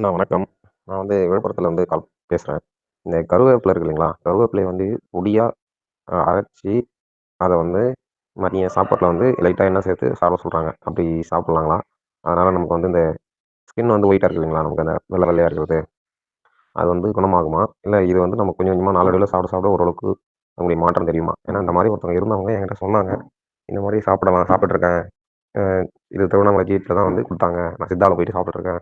அண்ணா வணக்கம். நான் வந்து விழுப்புரத்தில் வந்து கால் பேசுகிறேன் இந்த கருவேப்பிலை இருக்கு இல்லைங்களா? கருவேப்பிலை வந்து பொடியாக அரைச்சி அதை வந்து மதியம் சாப்பாட்டில் வந்து லைட்டாக என்ன சேர்த்து சாப்பிட சொல்கிறாங்க அப்படி சாப்பிட்லாங்களா? அதனால் நமக்கு வந்து இந்த ஸ்கின் வந்து ஒயிட்டாக இருக்கு இல்லைங்களா? நமக்கு அந்த வெள்ளை வெள்ளையாக இருக்கிறது. அது வந்து குணமாகுமா? இல்லை இது வந்து நம்ம கொஞ்சம் கொஞ்சமாக நாளடைவில் சாப்பிட சாப்பிட ஓரளவுக்கு நம்முடைய மாற்றம் தெரியுமா? ஏன்னா இந்த மாதிரி ஒருத்தவங்க இருந்தவங்க என்கிட்ட சொன்னாங்க. இந்த மாதிரி சாப்பிடலாம் சாப்பிட்ருக்கேன் இது திருவண்ணாமலை ஜிஹெச்சில் தான் வந்து கொடுத்தாங்க. நான் சித்தாவில் போயிட்டு சாப்பிட்ருக்கேன்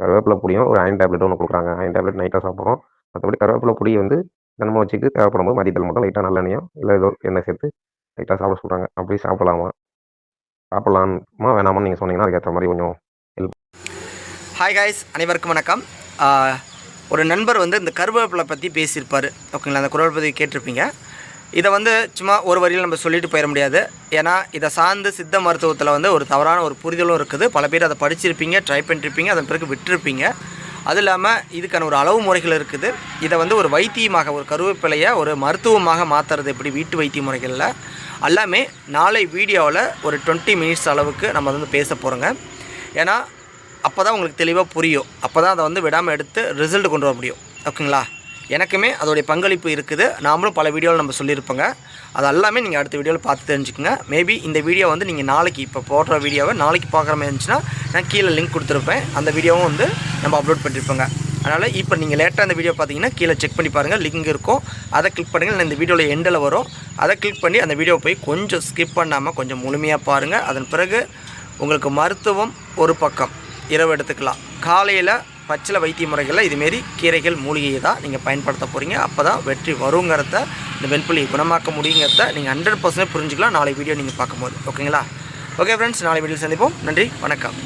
கருவேப்பிலை பொடியும் ஒரு அயன் டேப்லெட் ஒன்று கொடுக்குறாங்க. அயன் டேப்லெட் நைட்டாக சாப்பிட்றோம். மற்றபடி கருவேப்பிலை பொடி வந்து தினமும் வச்சுக்கிட்டு தேவைப்படும் போது மதியத்தில் மட்டும் லைட்டாக நல்லெண்ணையும் இல்லை ஏதோ எண்ணெய் சேர்த்து லைட்டாக சாப்பிட சொல்கிறாங்க அப்படி சாப்பிடலாமா? சாப்பிட்லாமா வேணாமான்னு நீங்கள் சொன்னீங்கன்னா அதுக்கேற்ற மாதிரி கொஞ்சம் ஹாய் காய்ஸ் அனைவருக்கும் வணக்கம். ஒரு நண்பர் வந்து இந்த கருவேப்பிலை பற்றி பேசியிருப்பார். ஓகேங்களா? அந்த குரல் பற்றி கேட்டிருப்பீங்க. இதை வந்து சும்மா ஒரு வரியில் நம்ம சொல்லிட்டு போயிட முடியாது. ஏன்னா இதை சார்ந்து சித்த மருத்துவத்தில் வந்து ஒரு தவறான ஒரு புரிதலும் இருக்குது. பல பேர் அதை படிச்சிருப்பீங்க ட்ரை பண்ணிருப்பீங்க அதன் பிறகு விட்டுருப்பீங்க. அது இல்லாமல் இதுக்கான ஒரு அளவு முறைகள் இருக்குது. இதை வந்து ஒரு வைத்தியமாக ஒரு கருவேப்பிலையை ஒரு மருத்துவமாக மாற்றுறது எப்படி வீட்டு வைத்திய முறைகளில்? எல்லாமே நாளை வீடியோவில் ஒரு டுவெண்ட்டி மினிட்ஸ் அளவுக்கு நம்ம வந்து பேச போகிறோங்க ஏன்னா அப்போ தான் உங்களுக்கு தெளிவாக புரியும். அப்போ தான் அதை வந்து விடாமல் எடுத்து ரிசல்ட் கொண்டு வர முடியும். ஓகேங்களா? எனக்குமே அதோடைய பங்களிப்பு இருக்குது. நாமளும் பல வீடியோவில் நம்ம சொல்லியிருப்போங்க. அது எல்லாமே நீங்கள் அடுத்த வீடியோவில் பார்த்து தெரிஞ்சுக்கோங்க. மேபி இந்த வீடியோ வந்து நீங்கள் நாளைக்கு இப்போ போடுற வீடியோவை நாளைக்கு பார்க்குற மாதிரி இருந்துச்சுன்னா நான் கீழே லிங்க் கொடுத்துருப்பேன். அந்த வீடியோவும் வந்து நம்ம அப்லோட் பண்ணியிருப்போங்க அதனால் இப்போ நீங்கள் லேட்டாக அந்த வீடியோ பார்த்தீங்கன்னா கீழே செக் பண்ணி பாருங்கள் லிங்க் இருக்கும். அதை கிளிக் பண்ணுங்கள் இந்த வீடியோவில் எண்டில் வரும். அதை கிளிக் பண்ணி அந்த வீடியோ போய் கொஞ்சம் ஸ்கிப் பண்ணாமல் கொஞ்சம் முழுமையாக பாருங்கள் அதன் பிறகு உங்களுக்கு மருத்துவம் ஒரு பக்கம். இரவு எடுத்துக்கலாம். காலையில் பச்சில வைத்திய முறைகளில் இதுமாரி கீரைகள் மூலிகையை தான் நீங்கள் பயன்படுத்த போகிறீங்க அப்போ தான் வெற்றி வருங்கிறத இந்த வெண்புலியை குணமாக்க முடியுங்கிறத நீங்கள் ஹண்ட்ரட் பர்சன்ட் புரிஞ்சுக்கலாம். நாளை வீடியோ நீங்கள் பார்க்கும்போது. ஓகேங்களா ஓகே ஃப்ரெண்ட்ஸ் நாளை வீடியோ சந்திப்போம். நன்றி வணக்கம்.